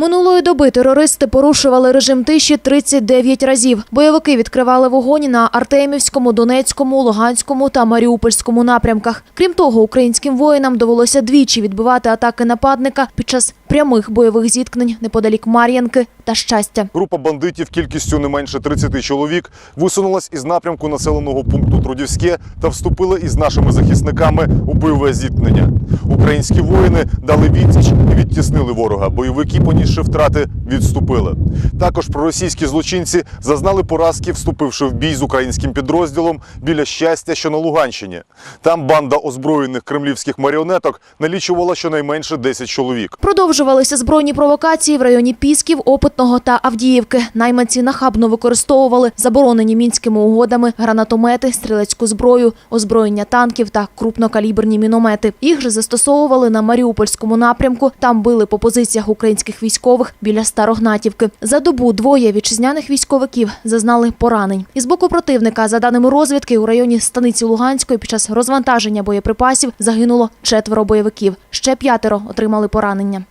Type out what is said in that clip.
Минулої доби терористи порушували режим тиші 39 разів. Бойовики відкривали вогонь на Артемівському, Донецькому, Луганському та Маріупольському напрямках. Крім того, українським воїнам довелося двічі відбивати атаки нападника під час прямих бойових зіткнень неподалік Мар'янки та щастя. Група бандитів кількістю не менше 30 чоловік висунулась із напрямку населеного пункту Трудівське та вступила із нашими захисниками у бойове зіткнення. Українські воїни дали відсіч і відтіснили ворога. Бойовики, понісши втрати, відступили. Також проросійські злочинці зазнали поразки, вступивши в бій з українським підрозділом біля щастя, що на Луганщині. Там банда озброєних кремлівських маріонеток налічувала щонайменше 10 чоловік. Продовжувалися збройні провокації в районі Пісків, Опитного та Авдіївки. Найманці нахабно використовували заборонені мінськими угодами гранатомети, стрілецьку зброю, озброєння танків та крупнокаліберні міномети. Їх же застосовували на Маріупольському напрямку. Там били по позиціях українських військових біля Старогнатівки. За добу двоє вітчизняних військовиків зазнали поранень. Із боку противника, за даними розвідки, у районі станиці Луганської під час розвантаження боєприпасів загинуло четверо бойовиків. Ще п'ятеро отримали поранення.